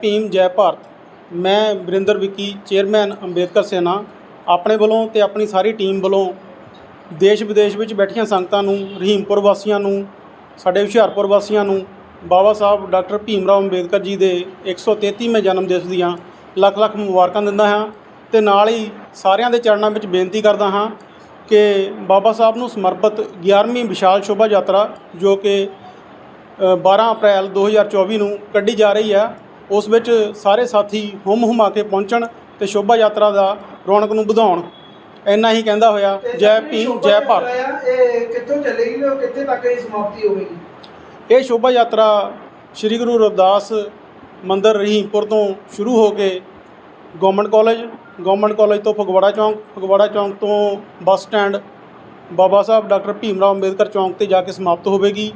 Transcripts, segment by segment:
ਭੀਮ ਜੈ ਭਾਰਤ। ਮੈਂ ਵਰਿੰਦਰ ਵਿੱਕੀ ਚੇਅਰਮੈਨ ਅੰਬੇਦਕਰ ਸੈਨਾ ਆਪਣੇ ਵੱਲੋਂ ਤੇ ਆਪਣੀ ਸਾਰੀ ਟੀਮ ਵੱਲੋਂ ਦੇਸ਼ ਵਿਦੇਸ਼ ਵਿੱਚ ਬੈਠੀਆਂ ਸੰਗਤਾਂ ਨੂੰ ਰਹੀਮਪੁਰ ਵਾਸੀਆਂ ਨੂੰ ਸਾਡੇ ਹੁਸ਼ਿਆਰਪੁਰ ਵਾਸੀਆਂ ਨੂੰ ਬਾਬਾ ਸਾਹਿਬ ਡਾਕਟਰ ਭੀਮ ਰਾਓ ਅੰਬੇਦਕਰ ਜੀ ਦੇ 133ਵੇਂ ਜਨਮ ਦਿਵਸ ਦੀਆਂ ਲੱਖ ਲੱਖ ਮੁਬਾਰਕਾਂ ਦਿੰਦਾ ਹਾਂ ਤੇ ਨਾਲ ਹੀ ਸਾਰਿਆਂ ਦੇ ਚਰਨਾਂ ਵਿੱਚ ਬੇਨਤੀ ਕਰਦਾ ਹਾਂ ਕਿ ਬਾਬਾ ਸਾਹਿਬ ਨੂੰ ਸਮਰਪਿਤ 11ਵੀਂ ਵਿਸ਼ਾਲ ਸ਼ੋਭਾ ਯਾਤਰਾ ਜੋ ਕਿ ਅ, 12 ਅਪ੍ਰੈਲ 2024 ਨੂੰ ਕੱਢੀ ਜਾ ਰਹੀ ਹੈ। ਉਸ ਵਿੱਚ ਸਾਰੇ ਸਾਥੀ ਹੁਮ ਹੁਮਾ ਕੇ ਪਹੁੰਚਣ ਤੇ ਸ਼ੋਭਾ ਯਾਤਰਾ ਦਾ ਰੌਣਕ ਨੂੰ ਵਧਾਉਣ। ਇੰਨਾ ਹੀ ਕਹਿੰਦਾ ਹੋਇਆ ਜੈ ਭੀਮ ਜੈ ਭਾਰਤ। ਇਹ ਕਿੱਥੋਂ ਚੱਲੇਗੀ ਤੇ ਕਿੱਥੇ ਤੱਕ ਇਹ ਸਮਾਪਤੀ ਹੋਵੇਗੀ? ਇਹ ਸ਼ੋਭਾ ਯਾਤਰਾ ਸ੍ਰੀ ਗੁਰੂ ਰਵਿਦਾਸ ਮੰਦਿਰ ਰਹੀਮਪੁਰ ਤੋਂ ਸ਼ੁਰੂ ਹੋ ਕੇ ਗਵਰਨਮੈਂਟ ਕਾਲਜ ਗਵਰਨਮੈਂਟ ਕਾਲਜ ਤੋਂ ਫਗਵਾੜਾ ਚੌਂਕ ਫਗਵਾੜਾ ਚੌਂਕ ਤੋਂ bus stand Baba Sahib doctor Bhim Rao Ambedkar ਚੌਂਕ ਤੇ ਜਾ ਕੇ ਸਮਾਪਤ ਹੋਵੇਗੀ।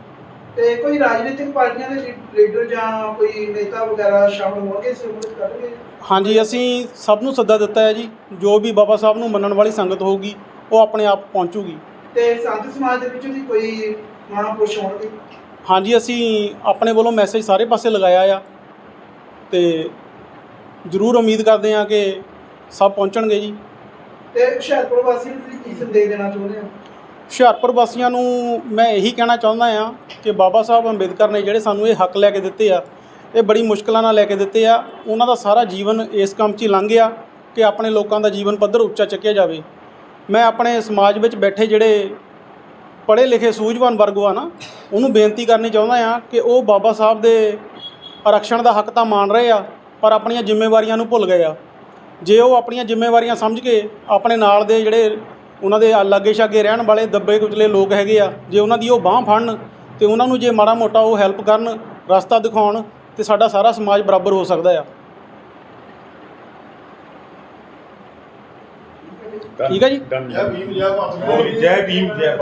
ਤੇ ਕੋਈ ਰਾਜਨੀਤਿਕ ਪਾਰਟੀਆਂ ਦੇ ਲੀਡਰ ਜਾਂ ਕੋਈ ਨੇਤਾ ਵਗੈਰਾ ਸ਼ਾਮਲ ਹੋਣਗੇ ਵਿੱਚ ਕਰਨਗੇ? ਹਾਂਜੀ ਅਸੀਂ ਸਭ ਨੂੰ ਸੱਦਾ ਦਿੱਤਾ ਹੈ ਜੀ ਜੋ ਵੀ ਬਾਬਾ ਸਾਹਿਬ ਨੂੰ ਮੰਨਣ ਵਾਲੀ ਸੰਗਤ ਹੋਊਗੀ ਉਹ ਆਪਣੇ ਆਪ ਪਹੁੰਚੂਗੀ। ਤੇ ਸੰਤ ਸਮਾਜ ਦੇ ਵਿੱਚੋਂ ਦੀ ਕੋਈ ਮਹਾਂਪੁਰਸ਼ ਹੋਣਗੇ? ਹਾਂਜੀ ਅਸੀਂ ਆਪਣੇ ਵੱਲੋਂ ਮੈਸੇਜ ਸਾਰੇ ਪਾਸੇ ਲਗਾਇਆ ਆ ਤੇ ਜ਼ਰੂਰ ਉਮੀਦ ਕਰਦੇ ਹਾਂ ਕਿ ਸਭ ਪਹੁੰਚਣਗੇ ਜੀ। ਤੇ ਹੁਸ਼ਿਆਰਪੁਰ ਵਾਸੀਆਂ ਨੂੰ ਤੁਸੀਂ ਕੀ ਸੰਦੇਸ਼ ਦੇਣਾ ਚਾਹੁੰਦੇ ਹੋ? ਹੁਸ਼ਿਆਰਪੁਰ ਵਾਸੀਆਂ ਨੂੰ ਮੈਂ ਇਹੀ ਕਹਿਣਾ ਚਾਹੁੰਦਾ ਆ ਕਿ ਬਾਬਾ ਸਾਹਿਬ ਅੰਬੇਦਕਰ ਨੇ ਜਿਹੜੇ ਸਾਨੂੰ ਇਹ ਹੱਕ ਲੈ ਕੇ ਦਿੱਤੇ ਆ, ਇਹ ਬੜੀ ਮੁਸ਼ਕਲਾਂ ਨਾਲ ਲੈ ਕੇ ਦਿੱਤੇ ਆ, ਉਹਨਾਂ ਦਾ ਸਾਰਾ ਜੀਵਨ ਇਸ ਕੰਮ 'ਚ ਹੀ ਲੰਘ ਗਿਆ ਕਿ ਆਪਣੇ ਲੋਕਾਂ ਦਾ ਜੀਵਨ ਪੱਧਰ ਉੱਚਾ ਚੱਕਿਆ ਜਾਵੇ। ਮੈਂ ਆਪਣੇ ਸਮਾਜ ਵਿੱਚ ਬੈਠੇ ਜਿਹੜੇ ਪੜ੍ਹੇ ਲਿਖੇ ਸੂਝਵਾਨ ਵਰਗ ਆ ਨਾ, ਉਹਨੂੰ ਬੇਨਤੀ ਕਰਨੀ ਚਾਹੁੰਦਾ ਆ ਕਿ ਉਹ ਬਾਬਾ ਸਾਹਿਬ ਦੇ ਆਰਕਸ਼ਣ ਦਾ ਹੱਕ ਤਾਂ ਮਾਣ ਰਹੇ ਆ, ਪਰ ਆਪਣੀਆਂ ਜ਼ਿੰਮੇਵਾਰੀਆਂ ਨੂੰ ਭੁੱਲ ਗਏ ਆ। ਜੇ ਉਹ ਆਪਣੀਆਂ ਜ਼ਿੰਮੇਵਾਰੀਆਂ ਸਮਝ ਕੇ ਆਪਣੇ ਨਾਲ ਦੇ ਜਿਹੜੇ ਉਹਨਾਂ ਦੇ ਲਾਗੇ ਛਾਗੇ ਰਹਿਣ ਵਾਲੇ ਦੱਬੇ ਕੁਚਲੇ ਲੋਕ ਹੈਗੇ ਆ ਜੇ ਉਹਨਾਂ ਦੀ ਉਹ ਬਾਹ ਫੜਨ ਤੇ ਉਹਨਾਂ ਨੂੰ ਜੇ ਮਾੜਾ ਮੋਟਾ ਉਹ ਹੈਲਪ ਕਰਨ ਰਸਤਾ ਦਿਖਾਉਣ ਤੇ ਸਾਡਾ ਸਾਰਾ ਸਮਾਜ ਬਰਾਬਰ ਹੋ ਸਕਦਾ ਆ। ਠੀਕ ਹੈ ਜੀ? ਜੈ ਭੀਮ ਜੈ ਭਾਰਤ। ਜੈ ਭੀਮ ਜੈ